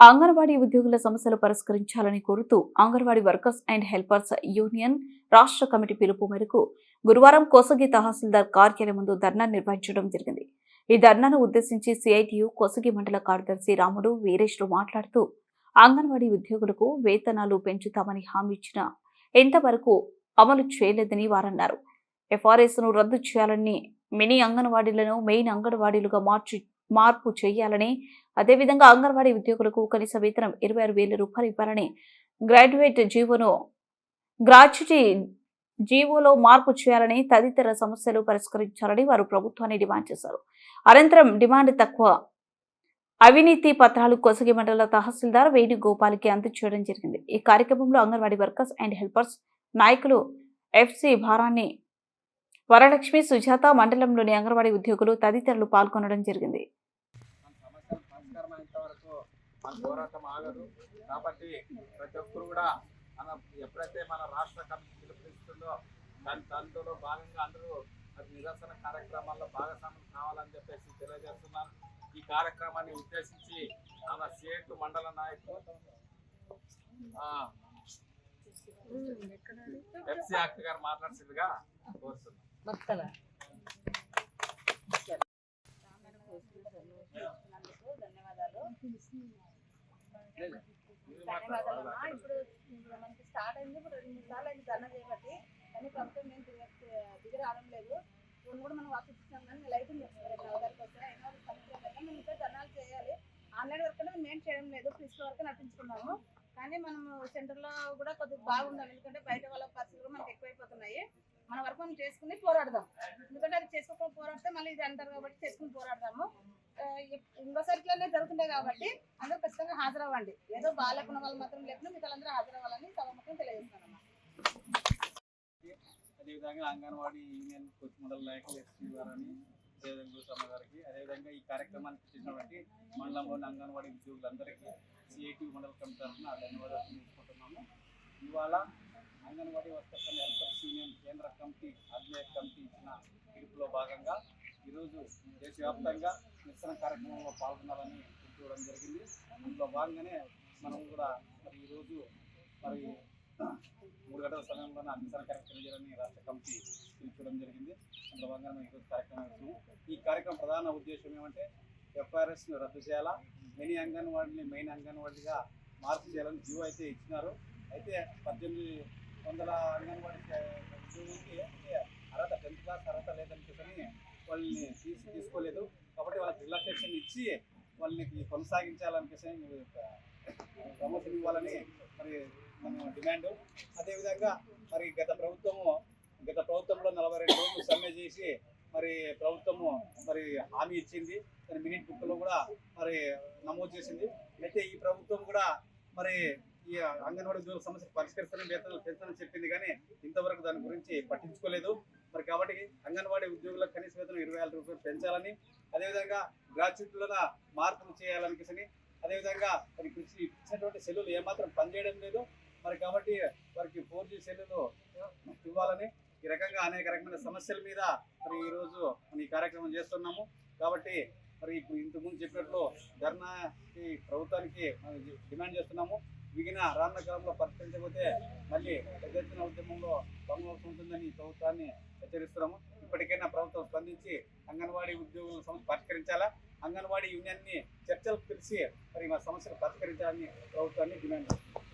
అంగన్వాడీ ఉద్యోగుల సమస్యలు పరిష్కరించాలని కోరుతూ Anganwadi workers and helpers union రాష్ట్ర కమిటీ పిలుపు మేరకు గురువారం కోసగి తహసీల్దార్ కార్యాలయం ముందు ధర్నా నిర్వహించడం జరిగింది. ఈ ధర్నాను ఉద్దేశించి సిఐటియు కోసగి మండల కార్యదర్శి రాముడు వీరేష్లు మాట్లాడుతూ అంగన్వాడీ ఉద్యోగులకు వేతనాలు పెంచుతామని హామీ ఇచ్చిన ఇంతవరకు అమలు చేయలేదని వారన్నారు. ఎఫ్ఆర్ఎస్ను రద్దు చేయాలని మినీ అంగన్వాడీలను మెయిన్ అంగన్వాడీలుగా మార్చి మార్పు చేయాలని అదేవిధంగా అంగన్వాడీ ఉద్యోగులకు కనీస వేతనం ఇరవై ఆరు వేల రూపాయలు ఇవ్వాలని గ్రాడ్యుయేట్ జీవోను గ్రాడ్యుటీ జీవోలో మార్పు చేయాలని తదితర సమస్యలు పరిష్కరించాలని వారు ప్రభుత్వాన్ని డిమాండ్ చేశారు. అనంతరం డిమాండ్ తక్కువ. అవినీతి పత్రాలు కొసగి మండల తహసీల్దార్ వేణుగోపాల్కి అందజేయడం జరిగింది. ఈ కార్యక్రమంలో అంగన్వాడీ వర్కర్స్ అండ్ హెల్పర్స్ నాయకులు ఎఫ్సి భారాన్ని వరలక్ష్మి సుజాత మండలంలోని అంగన్వాడీ ఉద్యోగులు తదితరులు పాల్గొనడం జరిగింది. ఇంతవరకు వరకు మన పోరాటం ఆగదు. కాబట్టి ప్రతి ఒక్కరు కూడా మన ఎప్పుడైతే మన రాష్ట్ర కమిటీ పిలుపునిస్తుందో దాని దాంట్లో భాగంగా అందరూ అది నిరసన కార్యక్రమాల్లో భాగస్వామ్యం కావాలని చెప్పేసి తెలియజేస్తున్నాను. ఈ కార్యక్రమాన్ని ఉద్దేశించి మన సేటు మండల నాయకులు ఎఫ్సి యాక్ట్ గారు మాట్లాడుతుందిగా కోరుతున్నాను. మక్కల ధన్యవాదాలు ఇప్పుడు మనకి స్టార్ట్ అయింది ఇప్పుడు రెండు సార్లు అయింది ధర్నా చేయబట్టి కానీ ప్రభుత్వం మేము దిగ దిగి రావడం లేదు ఇప్పుడు కూడా మనం వాకి ఇచ్చినాం కానీ లైట్ నవదానికి వస్తే అయినా ఒక సమస్య లేదు మేము ఇంకా ధర్నాలు చేయాలి ఆన్లైన్ వర్క్ అనేది మేము చేయడం లేదు ఫిజికల్ వరకు నటించుకున్నాము కానీ మనం సెంటర్లో కూడా కొద్దిగా బాగుండాలి ఎందుకంటే బయట వాళ్ళ పరిస్థితులు కూడా మనకి ఎక్కువైపోతున్నాయి మన వరకు మనం చేసుకుని పోరాడదాం. ఎందుకంటే అది చేసుకోకుండా పోరాడితే మళ్ళీ ఇది అంటారు కాబట్టి చేసుకుని పోరాడదాము. ఆ, ఇప్- జరుగుతుంటాయి కాబట్టి అందరూ ఖచ్చితంగా హాజరవ్వండి. ఏదో బాగాలేకున్న వాళ్ళు మాత్రం లేకుండా మిగతా అందరూ హాజరవ్వాలని సభముఖం తెలియజేస్తానమ్మా అదేవిధంగా అంగన్వాడీ యూనియన్ కొత్త మండల నాయకులు ఎస్పీ గారని అదేవిధంగా గురుసమ్మ గారికి అదేవిధంగా ఈ కార్యక్రమానికి చేసినటువంటి మండలంలోని అంగన్వాడీ ఉద్యోగులందరికీ సిఐటి మండల కమిటీ తరఫున ధన్యవాదాలు తెలుసుకుంటున్నాము ఇవాళ Anganwadi workers and helpers union కేంద్ర కమిటీ ఆగ్నేయ కమిటీ ఇచ్చిన పిలుపులో భాగంగా ఈరోజు దేశవ్యాప్తంగా నిరసన కార్యక్రమంలో పాల్గొనాలని చూడడం జరిగింది. అందులో భాగంగానే మనం కూడా మరి ఈరోజు మరి మూడు గంటల సమయంలోనే నిరసన కార్యక్రమం చేయాలని రాష్ట్ర కమిటీ పిలుపుకోవడం జరిగింది. అందులో భాగంగా ఈరోజు కార్యక్రమం ఈ కార్యక్రమం ప్రధాన ఉద్దేశం ఏమంటే ఎఫ్ఆర్ఎస్ను రద్దు చేయాలా? మినీ అంగన్వాడిని మెయిన్ అంగన్వాడిగా మార్పు చేయాలని జీవో అయితే ఇచ్చినారు. అయితే పద్దెనిమిది వందల అంగన్వాడీ ఉద్యోగులకి అంటే అర్హత టెన్త్ క్లాస్ అర్హత లేదని చెప్పని వాళ్ళని తీసి తీసుకోలేదు. కాబట్టి వాళ్ళకి రిలాక్సేషన్ ఇచ్చి వాళ్ళకి కొనసాగించాలని ప్రమోషన్ ఇవ్వాలని మరి మన డిమాండ్. అదేవిధంగా మరి గత ప్రభుత్వము గత ప్రభుత్వంలో నలభై రెండు రోజులు సమ్మె చేసి మరి ప్రభుత్వము మరి హామీ ఇచ్చింది. మరి మినిట్ బుక్లో కూడా మరి నమోదు చేసింది. అయితే ఈ ప్రభుత్వం కూడా మరి ఈ అంగన్వాడీ ఉద్యోగుల సమస్య పరిష్కరిస్తానని వేతనాలు పెంచాలని చెప్పింది. కానీ ఇంతవరకు దాని గురించి పట్టించుకోలేదు. మరి అంగన్వాడీ ఉద్యోగులకు కనీస వేతనం ఇరవై వేల రూపాయలు పెంచాలని అదేవిధంగా గ్రాడ్యుయేట్లుగా మార్పులు చేయాలని అదేవిధంగా మరి కృషి ఇచ్చినటువంటి సెల్లులు ఏమాత్రం పనిచేయడం లేదు. మరి కాబట్టి వారికి ఫోర్ జీ సెల్లులు ఇవ్వాలని ఈ రకంగా అనేక రకమైన సమస్యల మీద మరి ఈరోజు మనం ఈ కార్యక్రమం చేస్తున్నాము. కాబట్టి మరి ఇప్పుడు ఇంతకుముందు చెప్పినట్లు ధర్నాకి ప్రభుత్వానికి మనం డిమాండ్ చేస్తున్నాము. మిగిలిన రానున్న కాలంలో పరిష్కరించకపోతే మళ్ళీ పెద్ద ఎత్తున ఉద్యమంలో భంగవలసి ఉంటుందని ప్రభుత్వాన్ని హెచ్చరిస్తున్నాము. ఇప్పటికైనా ప్రభుత్వం స్పందించి అంగన్వాడీ ఉద్యోగుల సమస్య పరిష్కరించాలా? అంగన్వాడీ యూనియన్ని చర్చలు పిలిచి మరి మా సమస్యలు పరిష్కరించాలని ప్రభుత్వాన్ని డిమాండ్ చేస్తున్నాం.